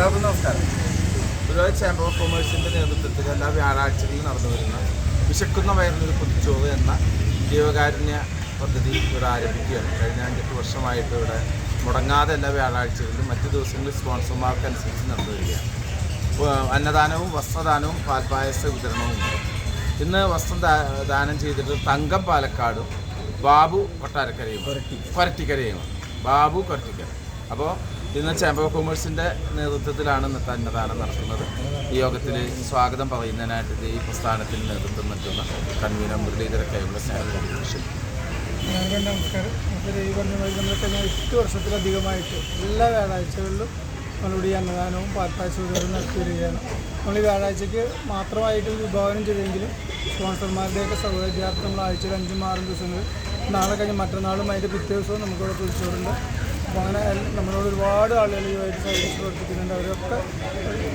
എല്ലാവർക്കും നമസ്കാരം. Guruvayur chamber of കൊമേഴ്സിന്റെ നേതൃത്വത്തിൽ എല്ലാ വ്യാഴാഴ്ചകളിലും നടന്നു വരുന്ന വിശക്കുന്ന വയറിനൊരു പുതുച്ചോവ് എന്ന ജീവകാരുണ്യ പദ്ധതി ഇവിടെ ആരംഭിക്കുകയാണ്. കഴിഞ്ഞ അഞ്ചെട്ട് വർഷമായിട്ട് ഇവിടെ മുടങ്ങാതെ എല്ലാ വ്യാഴാഴ്ചകളിലും മറ്റ് ദിവസങ്ങളിൽ സ്പോൺസർമാർക്കനുസരിച്ച് നടന്നു വരികയാണ്. അന്നദാനവും വസ്ത്രദാനവും പാൽപായസ വിതരണവും ഇന്ന് വസ്ത്രം ദാനം ചെയ്തിട്ട് തങ്കം പാലക്കാടും ബാബു കൊട്ടാരക്കരയും പുരട്ടിക്കരയുമാണ് ബാബു കൊരട്ടിക്കര. അപ്പോൾ ഇന്ന് ചേംബർ ഓഫ് കൊമേഴ്സിന്റെ നേതൃത്വത്തിലാണ് അന്നദാനം നടത്തുന്നത്. ഈ യോഗത്തിൽ സ്വാഗതം പറയുന്നതിനായിട്ട് ഈ പ്രസ്ഥാനത്തിൽ നേതൃത്വം നൽകുന്ന കൺവീനർ മുരളീധര കൈവിള സ്നേഹം നമസ്കാരം. അപ്പോൾ ഈ പറഞ്ഞ മാതിരി നമ്മൾ എട്ട് വർഷത്തിലധികമായിട്ട് എല്ലാ വ്യാഴാഴ്ചകളിലും നമ്മളുടെ ഈ അന്നദാനവും പാൽപ്പായസവും നടത്തി വരികയാണ് നമ്മൾ ഈ വ്യാഴാഴ്ചയ്ക്ക് മാത്രമായിട്ട് വിഭാവനം ചെയ്തെങ്കിലും സ്പോൺസർമാരുടെയൊക്കെ സൗകര്യാർത്ഥം നമ്മൾ ആഴ്ചയിൽ അഞ്ചും ആറും ദിവസങ്ങൾ നാളെ കഴിഞ്ഞ് മറ്റന്നാളും അതിന്റെ പിറ്റേ ദിവസവും നമുക്കിവിടെ കുറിച്ചുകൊണ്ട് അപ്പോൾ അങ്ങനെ നമ്മളോട് ഒരുപാട് ആളുകൾ ഇതുമായിട്ട് സർവീസ് പ്രവർത്തിക്കുന്നുണ്ട്. അവരൊക്കെ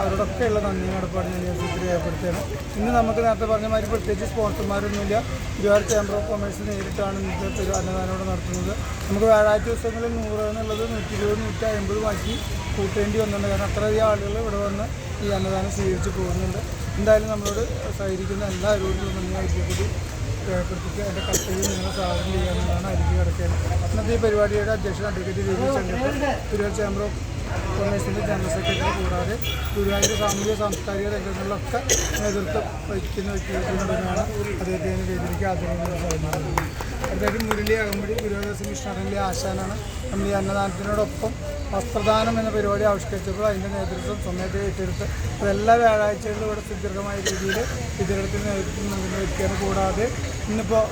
അവരോടൊക്കെയുള്ള നന്ദി കടപ്പാട് ഞാൻ യൂണിവേഴ്സിറ്റി രേഖപ്പെടുത്തുകയാണ്. ഇന്ന് നമുക്ക് നേരത്തെ പറഞ്ഞ മാതിരി പ്രത്യേകിച്ച് സ്പോൺസർമാരൊന്നുമില്ല. ഗുരുവായൂർ ചേംബർ ഓഫ് കൊമേഴ്സ് നേരിട്ടാണ് ഇന്നത്തെ ഒരു അന്നദാനോട് നടത്തുന്നത്. നമുക്ക് വ്യാഴാഴ്ച ദിവസങ്ങളിൽ നൂറ് എന്നുള്ളത് നൂറ്റി ഇരുപത് നൂറ്റി അമ്പത് മാറ്റി കൂട്ടേണ്ടി വന്നിട്ടുണ്ട്. കാരണം അത്രയധികം ആളുകൾ ഇവിടെ വന്ന് ഈ അന്നദാനം സ്വീകരിച്ച് പോകുന്നുണ്ട്. എന്തായാലും നമ്മളോട് സഹകരിക്കുന്ന എല്ലാവരോടും നന്ദി അറിയിക്കപ്പെട്ട് രേഖപ്പെടുത്തിക്കുക അതിന്റെ കർത്തവ്യം നിങ്ങളെ സ്വാഗതം ചെയ്യാമെന്നാണ് അരികെ കിടക്കുന്നത് ഇന്നത്തെ ഈ പരിപാടിയുടെ അധ്യക്ഷൻ advocate Ravi Chandrappan Guruvayur chamber of കൊമേഴ്സിന്റെ general secretary കൂടാതെ ഗുരുവായൂർ സാമൂഹിക സാംസ്കാരിക രംഗങ്ങളിലൊക്കെ നേതൃത്വം വഹിക്കുന്ന വ്യക്തികളുണ്ടെന്നാണ് അദ്ദേഹത്തെ വേദിയിലേക്ക് പറയുന്നത് അടുത്തായിട്ട് മുരളി അകമ്പടി ഗുരുവായൂർ കൃഷ്ണറിലെ ആശാനാണ്. നമ്മൾ ഈ അന്നദാനത്തിനോടൊപ്പം വസ്ത്രദാനം എന്ന പരിപാടി ആവിഷ്കരിച്ചപ്പോൾ അതിന്റെ നേതൃത്വം സ്വമേധ ഏറ്റെടുത്ത് അതെല്ലാ വ്യാഴാഴ്ചകളിലും ഇവിടെ സുദീർഘമായ രീതിയിൽ വിതരണത്തിന് നേതൃത്വം നൽകുന്ന വ്യക്തിയാണ് കൂടാതെ ഇന്നിപ്പോൾ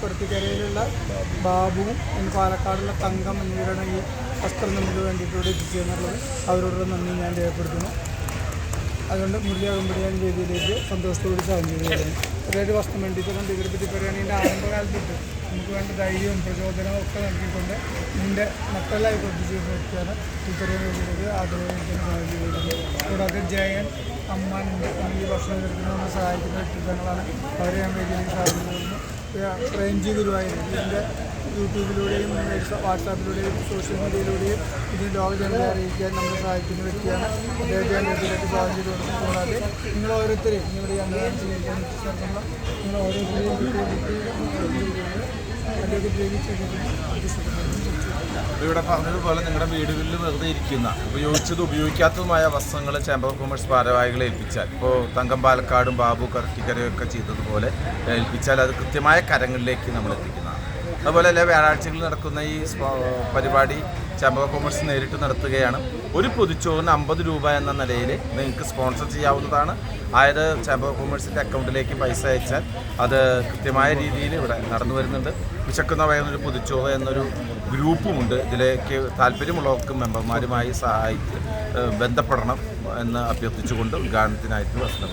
പുറത്തിക്കരയിലുള്ള ബാബുവും ഇന്ന് പാലക്കാടുള്ള തങ്കം എന്നിവരാണ് ഈ വസ്ത്രം നമുക്ക് വേണ്ടിയിട്ട് ഇവിടെ എത്തിച്ചെന്നുള്ളത് അവരോടുള്ള നന്ദി ഞാൻ രേഖപ്പെടുത്തുന്നു. അതുകൊണ്ട് മുരളി അകമ്പടിയാൻ വേദിയിലേക്ക് സന്തോഷത്തോട് ചെയ്യുകയാണ് അതായത് വസ്ത്രം വേണ്ടിയിട്ട് പറ്റി പറയുകയാണെങ്കിൽ ആരംഭകാലത്തിട്ട് നമുക്ക് വേണ്ട ധൈര്യവും പ്രചോദനവും ഒക്കെ നൽകിക്കൊണ്ട് നിന്റെ മക്കളായി പ്രവർത്തിച്ച് വ്യക്തിയാണ് ടീച്ചറെ വേദിയിലേക്ക് സാധിക്കുന്നത് കൂടാതെ ജയൻ അമ്മ ഈ ഭക്ഷണം എടുക്കുന്ന നമ്മളെ സഹായിക്കുന്ന വ്യക്തിത്വങ്ങളാണ് അവരെ ഞാൻ വേദിയിലേക്ക് സാധിക്കുന്നു ചെയ്യുന്നു റേഞ്ച് ഗുരുവായിരുന്നു ഇതിന്റെ യൂട്യൂബിലൂടെയും വാട്സാപ്പിലൂടെയും സോഷ്യൽ മീഡിയയിലൂടെയും ഇതിന് ലോക ജനങ്ങളെ അറിയിക്കാൻ നമ്മളെ സഹായിക്കുന്ന വ്യക്തിയാണ് അദ്ദേഹത്തെ വീട്ടിലേക്ക് സ്വാഗതം ചെയ്ത് കൂടാതെ ഓരോരുത്തരെയും ഇവിടെ അന്നദാനം സ്വീകരിക്കാൻ രവി ഇവിടെ പറഞ്ഞതുപോലെ നിങ്ങളുടെ വീടുകളിൽ വെറുതെ ഇരിക്കുന്ന ഉപയോഗിച്ചതും ഉപയോഗിക്കാത്തതുമായ വസ്ത്രങ്ങൾ ചേംബർ ഓഫ് കൊമേഴ്സ് ഭാരവാഹികളെ ഏൽപ്പിച്ചാൽ ഇപ്പോൾ തങ്കം പാലക്കാടും ബാബു കറക്കിക്കരയൊക്കെ ചെയ്തതുപോലെ ഏൽപ്പിച്ചാൽ അത് കൃത്യമായ കരങ്ങളിലേക്ക് നമ്മൾ എത്തിക്കുന്നതാണ് അതുപോലെ എല്ലാ വ്യാഴാഴ്ചകളിൽ നടക്കുന്ന ഈ പരിപാടി ചമ്പക കോമേഴ്സ് നേരിട്ട് നടത്തുകയാണ്. ഒരു പൊതിച്ചോറിന് അമ്പത് രൂപ എന്ന നിലയിൽ നിങ്ങൾക്ക് സ്പോൺസർ ചെയ്യാവുന്നതാണ്. അതായത് ചമ്പക കോമേഴ്സിന്റെ അക്കൗണ്ടിലേക്ക് പൈസ അയച്ചാൽ അത് കൃത്യമായ രീതിയിൽ ഇവിടെ നടന്നു വരുന്നുണ്ട്. വിശക്കുന്ന വയറൊരു പൊതിച്ചോറ് എന്നൊരു ഗ്രൂപ്പുമുണ്ട്. ഇതിലേക്ക് താല്പര്യമുള്ളവർക്ക് മെമ്പർമാരുമായി സഹായിച്ച് ബന്ധപ്പെടണം എന്ന് അഭ്യർത്ഥിച്ചുകൊണ്ട് ഉദ്ഘാടനത്തിനായിട്ട് വസ്ത്രം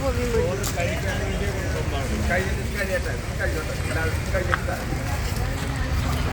വെള്ളം എവിടെയുണ്ട് കഴിഞ്ഞിട്ട് കഴിയട്ടെ. കഴിഞ്ഞോട്ടെ കഴിഞ്ഞിട്ട്